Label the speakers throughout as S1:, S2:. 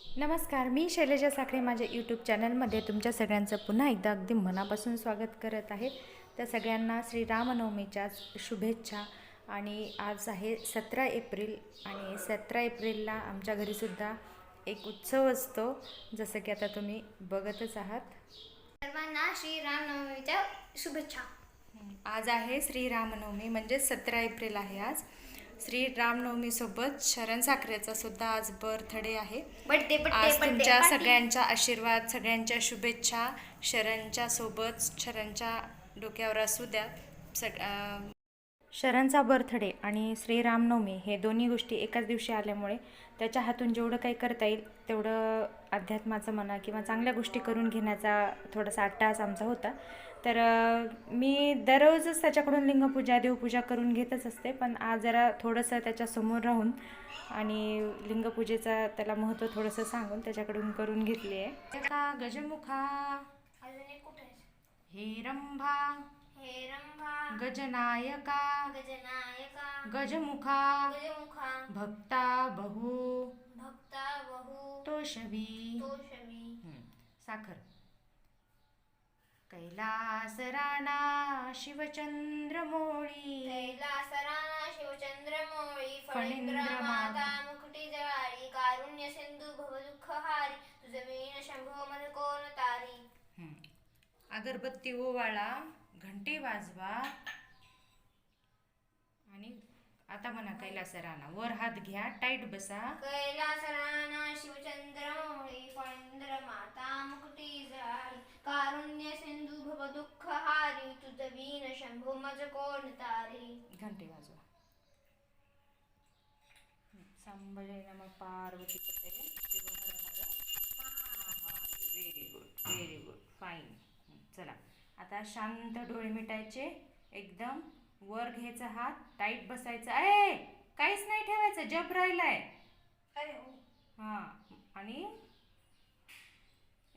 S1: नमस्कार मी शैलजा साखरे माझ्या यूट्यूब चॅनलमध्ये तुमच्या सगळ्यांचं पुन्हा एकदा अगदी मनापासून स्वागत करत आहे. त्या सगळ्यांना श्रीरामनवमीच्या शुभेच्छा आणि आज आहे सतरा एप्रिल आणि सतरा एप्रिलला आमच्या घरीसुद्धा एक उत्सव असतो जसं की आता तुम्ही बघतच आहात.
S2: सर्वांना श्रीरामनवमीच्या शुभेच्छा.
S1: आज आहे श्रीरामनवमी म्हणजे सतरा एप्रिल आहे आज. श्रीरामनवमीसोबत शरण साखरेचा सुद्धा आज बर्थडे आहे.
S2: बर्थडे
S1: आज तुमच्या सगळ्यांच्या आशीर्वाद सगळ्यांच्या शुभेच्छा शरणच्या सोबत शरणच्या डोक्यावर असू द्या. सग अं, शरणचा बर्थडे आणि श्रीरामनवमी हे दोन्ही गोष्टी एकाच दिवशी आल्यामुळे त्याच्या हातून जेवढं काही करता येईल तेवढं अध्यात्माचं म्हणा किंवा चांगल्या गोष्टी करून घेण्याचा थोडासा अट्टास आमचा होता. तर मी दररोजच त्याच्याकडून लिंगपूजा देवपूजा करून घेतच असते. पण आज जरा थोडंसं त्याच्यासमोर राहून आणि लिंगपूजेचा त्याला महत्त्व थोडंसं सांगून त्याच्याकडून करून घेतली आहे का गजमुखा.
S2: अजून एक कुठे आहे?
S1: हे रंभा.
S2: हे रंभा.
S1: गजनायका.
S2: गजनायका.
S1: गजमुखा.
S2: गजमुखा.
S1: भक्ता बहु.
S2: भक्ता बहु.
S1: तोषवी.
S2: तोषवी.
S1: साखर. कैलास राणा शिवचंद्र मोळी
S2: कैलासराना शिवचंद्रमोळी
S1: फणींद्र
S2: फणींद्र
S1: माता,
S2: मुकुटी जवाळी कारुण्य सिंधू भवदुःख हारी तुझ मीन शंभो मध कोण तारी.
S1: अगरबत्ती ओवाळा घंटी वाजवा आणि आता म्हणा कैलास राणा वर हात घ्या टाईट बसा.
S2: कैलासराना शिवचंद्रमोळी फणींद्र माता मुकुटी कारुण्य सिंधू भवदुःख हारी तुझ वीण शंभो मज कोण तारी?
S1: घंटे वाजवा. संभजय नम पार्वती पते. शिव हर हर very good very good fine चला. आता शांत डोळे मिटायचे. एकदम वर घ्यायचा हात टाईट बसायचा. ए काहीच नाही ठेवायचं. जप राहिलाय.
S2: हो.
S1: हां. आणि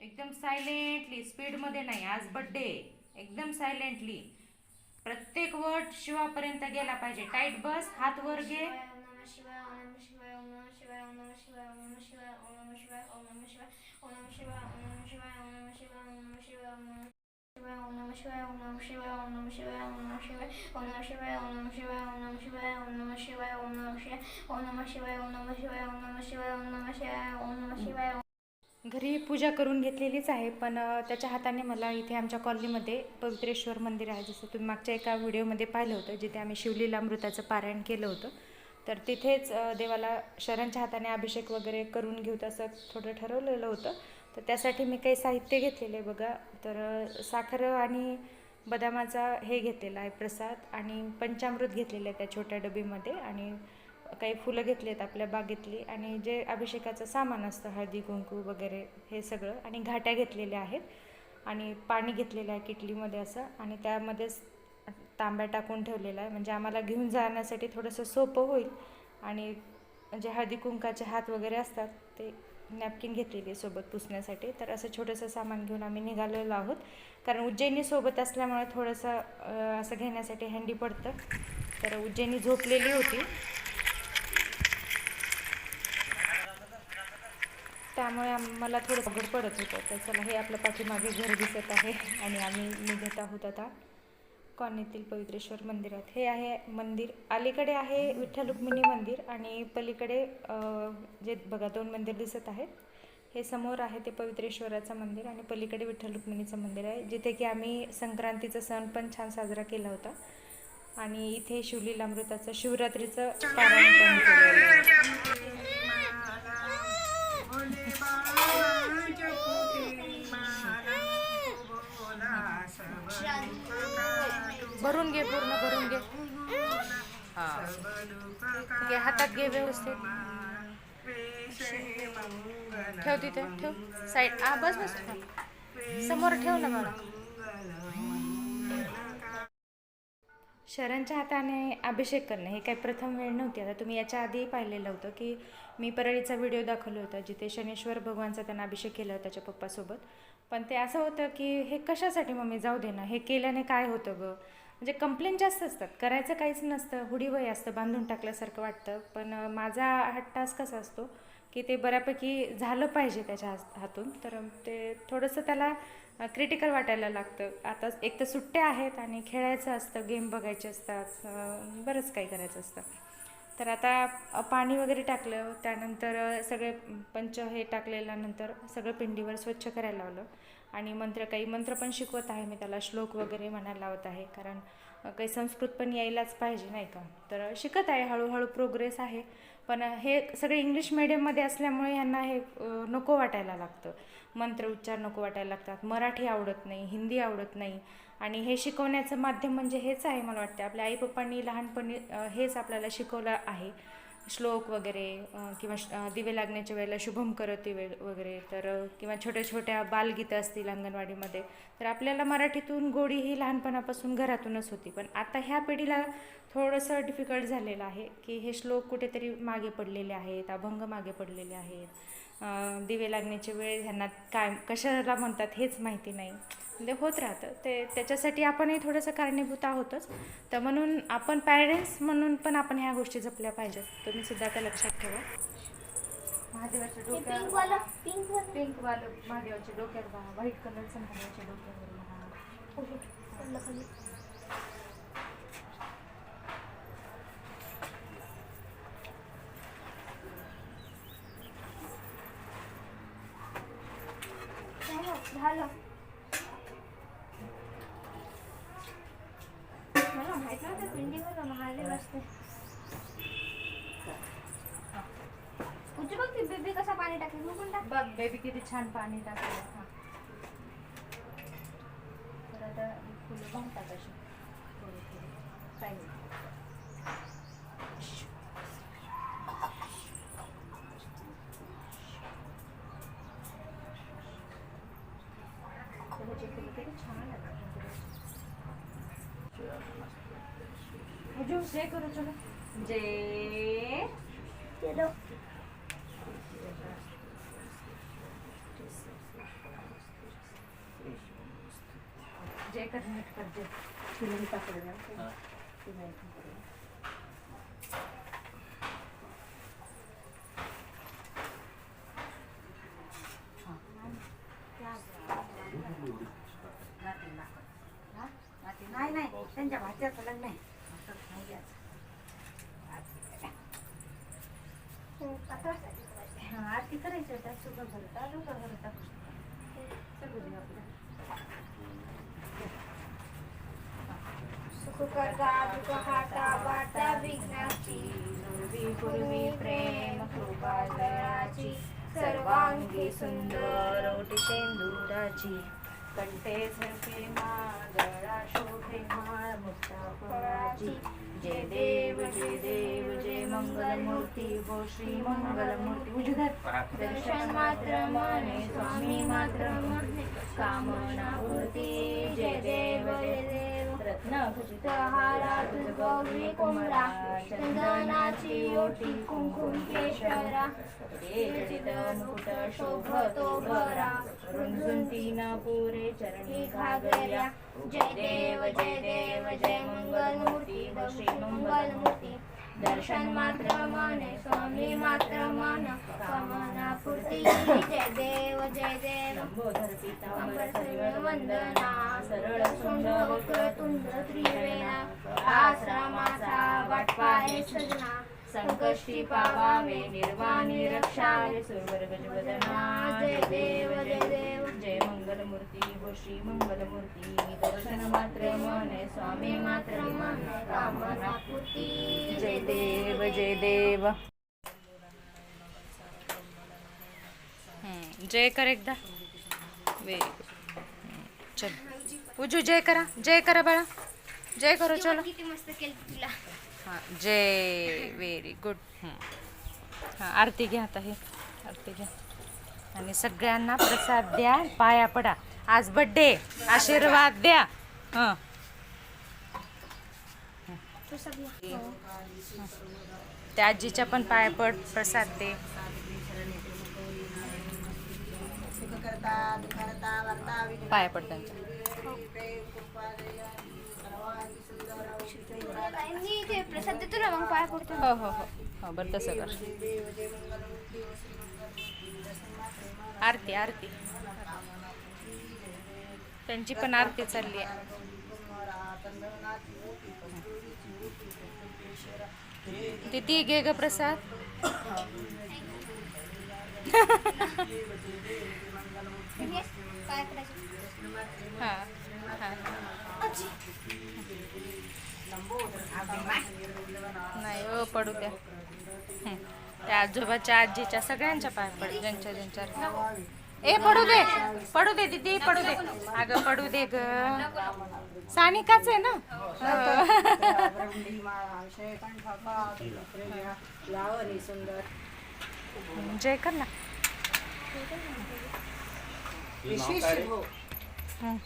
S1: एकदम सायलेंटली स्पीडमध्ये नाही आज बड्डे एकदम सायलेंटली प्रत्येक वर्ड शिवापर्यंत गेला पाहिजे टाईट बस हात वर घे
S2: ओम नमः शिवाय
S1: घरी पूजा करून घेतलेलीच आहे पण त्याच्या हाताने मला इथे आमच्या कॉलनीमध्ये पवित्रेश्वर मंदिर आहे जसं तुम्ही मागच्या एका व्हिडिओमध्ये पाहिलं होतं जिथे आम्ही शिवलीला अमृताचं पारायण केलं होतं. तर तिथेच देवाला शरणच्या हाताने अभिषेक वगैरे करून घेऊ असं थोडं ठरवलेलं होतं. तर त्यासाठी मी काही साहित्य घेतलेलं आहे बघा. तर साखर आणि बदामाचा हे घेतलेला आहे प्रसाद आणि पंचामृत घेतलेलं आहे त्या छोट्या डबीमध्ये आणि काही फुलं घेतली आहेत आपल्या बागेतली आणि जे अभिषेकाचं सामान असतं हळदी कुंकू वगैरे हे सगळं आणि घाट्या घेतलेल्या आहेत आणि पाणी घेतलेलं आहे किटलीमध्ये असं आणि त्यामध्येच तांब्या टाकून ठेवलेला आहे. म्हणजे आम्हाला घेऊन जाण्यासाठी थोडंसं सोपं होईल आणि म्हणजे हळदी कुंकाचे हात वगैरे असतात ते नॅपकिन घेतलेली आहे सोबत पुसण्यासाठी. तर असं छोटंसं सामान घेऊन आम्ही निघालेलो आहोत. कारण उज्जैनी सोबत असल्यामुळे थोडंसं असं घेण्यासाठी हँडी पडतं. तर उज्जैनी झोपलेली होती. त्यामुळे आम्हाला थोडं अवघड पडत होतं. तर चला हे आपलं पाठीमागे घर दिसत आहे आणि आम्ही निघत आहोत आता कॉलनीतील पवित्रेश्वर मंदिरात. हे आहे मंदिर अलीकडे आहे विठ्ठल रुक्मिणी मंदिर आणि पलीकडे जे बघा दोन मंदिर दिसत आहेत. हे समोर आहे ते पवित्रेश्वराचं मंदिर आणि पलीकडे विठ्ठल रुक्मिणीचं मंदिर आहे जिथे की आम्ही संक्रांतीचा सण पण छान साजरा केला होता. आणि इथे शिवलीलामृताचं शिवरात्रीचं पारायण पण केलं घे पूर्ण भरून घे. हा. घे हातात घे व्यवस्थित. ठेव तिथे ठेव. साईड आ बस बस समोर ठेव ना मला. शरणच्या हाताने अभिषेक करणं हे काही प्रथम वेळ नव्हती. आता तुम्ही याच्या आधीही पाहिलेलं होतं की मी परळीचा व्हिडिओ दाखवला होता जिथे शनेश्वर भगवानचा त्यांना अभिषेक केला होता त्याच्या पप्पासोबत. पण ते असं होतं की हे कशासाठी मम्मी जाऊ दे ना? हे केल्याने काय होतं गं? म्हणजे कंप्लेंट जास्त असतात. करायचं काहीच नसतं. हुडीवय असतं. बांधून टाकल्यासारखं वाटतं. पण माझा हा टास्क कसा असतो की ते बऱ्यापैकी झालं पाहिजे त्याच्या हात- हातून. तर ते थोडंसं त्याला क्रिटिकल वाटायला लागतं. आता एक तर सुट्ट्या आहेत आणि खेळायचं असतं. गेम बघायचे असतात. बरंच काही करायचं असतं. तर आता पाणी वगैरे टाकलं. त्यानंतर सगळे पंच हे टाकलेल्यानंतर सगळं पिंडीवर स्वच्छ करायला लावलं. आणि मंत्र काही मंत्र पण शिकवत आहे. मी त्याला श्लोक वगैरे म्हणायला लावत आहे. कारण काही संस्कृत पण यायलाच पाहिजे नाही का? तर शिकत आहे. हळूहळू प्रोग्रेस आहे. पण हे सगळे इंग्लिश मिडियममध्ये असल्यामुळे यांना हे नको वाटायला लागतं. मंत्र उच्चार नको वाटायला लागतात. मराठी आवडत नाही. हिंदी आवडत नाही. आणि हे शिकवण्याचं माध्यम म्हणजे हेच आहे मला वाटतं. आपल्या आई पप्पांनी लहानपणी हेच आपल्याला शिकवलं आहे. श्लोक वगैरे किंवा दिवे लागण्याच्या वेळेला शुभम करती दिवे वगैरे तर किंवा छोट्या छोट्या बालगीतं असतील अंगणवाडीमध्ये तर आपल्याला मराठीतून गोडी ही लहानपणापासून घरातूनच होती. पण आता ह्या पिढीला थोडंसं डिफिकल्ट झालेलं आहे की हे श्लोक कुठेतरी मागे पडलेले आहेत अभंग मागे पडलेले आहेत. दिवे लागण्याच्या वेळ ह्यांना काय कशाला म्हणतात हेच माहिती नाही. म्हणजे होत राहतं. ते त्याच्यासाठी आपणही थोडंसं कारणीभूत आहोतच. तर म्हणून आपण पॅरेंट्स म्हणून पण आपण ह्या गोष्टी जपल्या पाहिजेत. तुम्ही सुद्धा त्या लक्षात ठेवा. महादेवाच्या डोक्यावर
S2: पिंक वाला
S1: पिंक वालं. महादेवाच्या डोक्यावर व्हाईट कलरचं महादेवाच्या डोक्यावर बघा
S2: ओके पडलं खाली झालं झालं मला माहीत नव्हतं पिंडीवर महादेव असते उच्च बघ ती बेबी कसा पाणी टाकेल मग पण टाक
S1: बघ बेबी किती छान पाणी टाकलं हा तर आता फुलं भांगतात अशी थोडी थोडी काही नाही. फुलाची फुलं किती छान आहेत. जय करू चलो जय जय कर नीट कर जय तुला मी पकडलं ना. तुला एक पकडलं. हा.
S3: नाही नाही त्यांच्या भाच्याचं लग्न आहे असं नाही द्यायचं.
S2: आता
S1: हा, आरती करायची होता सुगं भरता लवकर भरता सगळं देऊ आपलं
S2: सुख करता दुःख हाता वाटा विघ्नाची
S1: पूर्वी पूर्वी प्रेम कृपा
S2: दयाची सर्वांगी सुंदर
S1: ओटी सेंदुराची कंठे झळके मागळा शोभे माळ मुक्ता फळाची जय देव जय देव जय मंगलमूर्ती गो श्री मंगलमूर्ती उजधर
S2: दर्शन मात्र माने स्वामी मात्र माने
S1: कामना पूर्ती जय देव जय देव रत्न
S2: गौरी कोमरा चंदनाची ओटी कुंकुम केशरा
S1: जडित मुकुट शोभतो भरा रुंजून पुरे चरणी घागर्या
S2: जय देव जय देव जय मंगलमूर्ती श्री मंगलमूर्ती. दर्शन मात्र माने स्वामी मात्र मन. कामना पूर्ती जय देव जय देव.
S1: लंबोदर
S2: वंदना
S1: सरळ
S2: सुंद वक्र वक्रतुंड त्रिवेणा. आश्रमाचा वाटपाय सजना.
S1: संकष्टी पावावे निर्वाणी रक्षावे सुरवर गजवदना
S2: जय देव जय देव
S1: जय मंगलमूर्ती गो श्री मंगलमूर्ती। दर्शन मात्र मने स्वामी मात्र मन कामना
S2: पूर्ती।
S1: जय देव जय देव। जय कर एकदा। गुड चल। उजू जय करा जय करा बाळा। जय करो चलो।
S2: किती मस्त केलं तुला।
S1: हां जय व्हेरी गुड हां आरती घ्या आता हे. आरती घ्या. आणि सगळ्यांना प्रसाद द्या पाया पडा. आज बड्डे आशीर्वाद द्या. हां. त्या आजीच्या पण पाया पड प्रसाद दे. पाया पड त्यांच्या.
S2: मी ते प्रसाद देतो ना मग पाय पडतो
S1: हो हो हो हो बरं तसं कर आरती आरती. त्यांची पण आरती चालली आहे. तिथे घे ग प्रसाद हा. नाही हो पडू द्या. त्या आजोबाच्या आजीच्या सगळ्यांच्या पाय पड ज्यांच्या ज्यांच्या ए पडू दे. पडू दे दिदी पडू दे. अगं पडू दे ग. सानिकाच आहे ना? जय कर ना हं.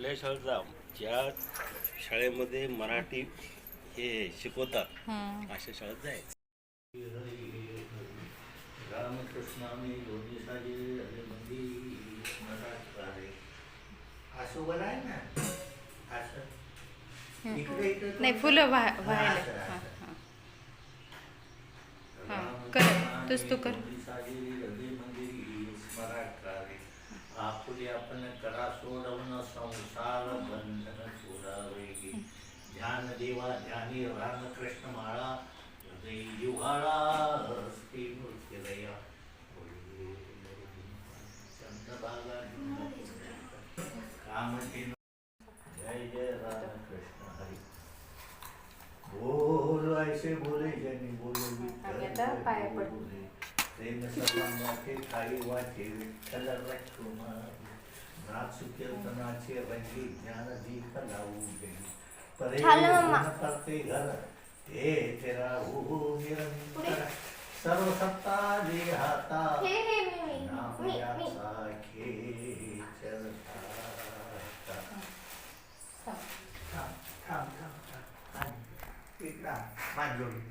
S4: कुठल्या शाळेत जा. ज्या शाळेमध्ये मराठी हे शिकवतात
S1: हं.
S4: अशा शाळेत जायचं रामकृष्णाने दोन्ही साजे मराठी आहे
S5: असं बरं आहे ना? असं. इकडे इकडे
S1: नाही फुलं व्हा
S5: हा,
S1: व्हायला. हां कर तूच तू कर.
S5: दोन्ही साजे अरे मंदी मराठी आहे आपुले आपण करा सोडवण संसार बंधन सोडावे. ध्यान देवा ध्यानी रामकृष्ण माळा. हृदय युहाळा हस्ती मृत्युदया चंद्रभागा कामधेनु जय जय रामकृष्ण हरी बोल ऐसे बोले जनी बोले
S1: आम्ही आता पाया पडू.
S5: बोले प्रेम सर्वांचे ठाई वाचे विठ्ठल रक्षुमारी नाच कीर्तनाचे रंगी ज्ञान दीप लावू गेली परे करते घर ते तेरा हो निरंतर. सर्व सत्ता दे हाता
S2: हे हे मी मी
S5: नाम याचा खेचरता. थांब, थांब, थांब, थांब. आणि इकडं आण, मान जोडून.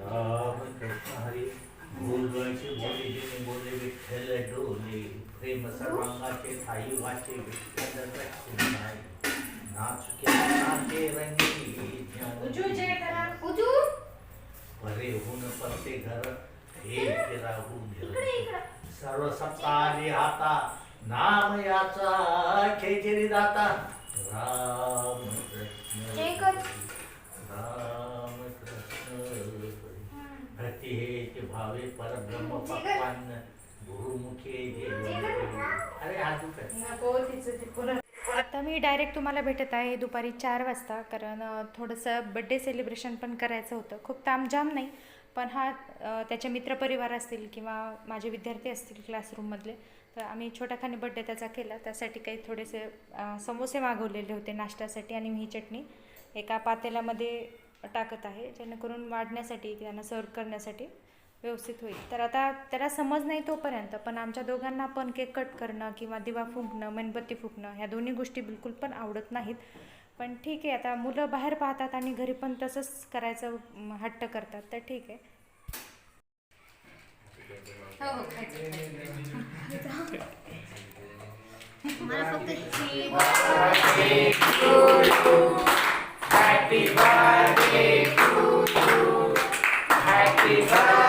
S5: राम कृष्ण हरी बोलवायचे बोले जिने बोले विठ्ठल डोले प्रेम सर्वांगाचे ठाई वाचे विठ्ठल नाच के नाचे रंगी ज्ञान
S2: उजू
S5: परे होऊन परते घर हे
S2: इकडे इकडे
S5: सर्व सत्ता आली हाता नाम याचा खेचरी जाता राम कृष्ण. राम कृष्ण। भक्ती हे भावे परब्रह्म पक्वान
S1: आता मी डायरेक्ट तुम्हाला भेटत आहे दुपारी चार वाजता कारण थोडंसं बड्डे सेलिब्रेशन पण करायचं होतं. खूप तामझाम नाही पण हा त्याचे मित्रपरिवार असतील किंवा माझे विद्यार्थी असतील क्लासरूममधले तर आम्ही छोटाखानी बड्डे त्याचा केला. त्यासाठी काही थोडेसे समोसे मागवलेले होते नाश्त्यासाठी आणि ही चटणी एका पातेल्यामध्ये टाकत आहे जेणेकरून वाढण्यासाठी त्यांना सर्व करण्यासाठी. व्यवस्थित होईल तर आता त्याला समज नाही तोपर्यंत पण आमच्या दोघांना पण केक कट करणं किंवा दिवा फुंकणं मेणबत्ती फुंकणं ह्या दोन्ही गोष्टी बिलकुल पण आवडत नाहीत पण ठीक आहे आता मुलं बाहेर पाहतात आणि घरी पण तसंच करायचं हट्ट करतात तर ठीक आहे
S2: Happy birthday to you. Happy birthday.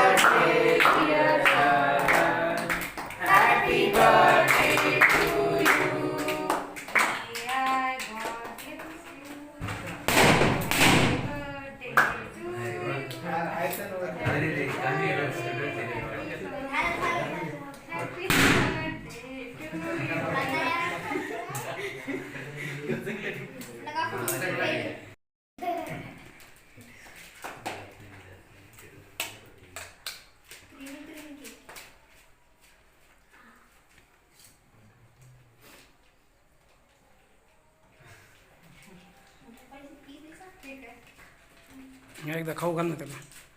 S6: एकदा खाऊ घाल ना त्याला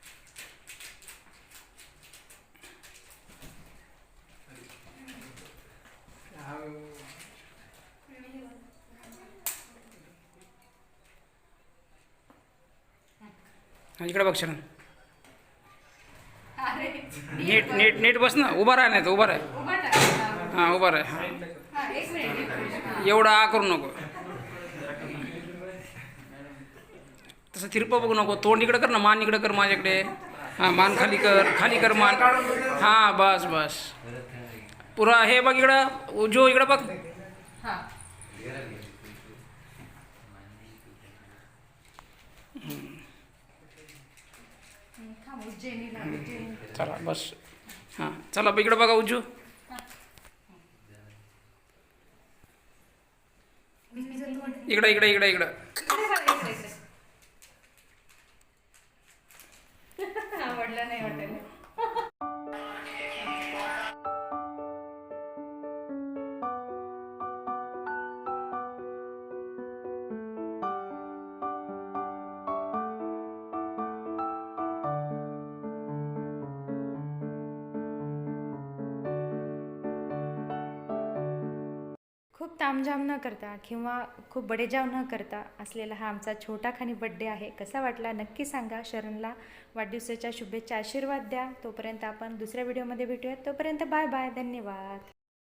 S6: इकडे बघ शरण. नीट नीट नीट बस ना. उभा राहा नाही तर उभा राहा. हां उभा राहा. एवढा आ करू नको. तसं तिरपं बघू नको. तोंड इकडं कर ना. मान इकडं कर माझ्याकडे. हां मान खाली कर. खाली कर मान. हां बस बस. पुरा हे बघ इकडं. उजो इकडं बघ. चला बस. हां चला इकडं बघा उजू. इकडं इकडं इकडं इकडं.
S1: आवडलं नाही वाटेल. खूप तामझाम न करता किंवा खूप बडेजाव न करता असलेला हा आमचा छोटा खानी बड्डे आहे. कसा वाटला नक्की सांगा. शरणला वाढदिवसाच्या शुभेच्छा आशीर्वाद द्या. तोपर्यंत आपण दुसऱ्या व्हिडिओमध्ये भेटूयात. तोपर्यंत बाय बाय धन्यवाद.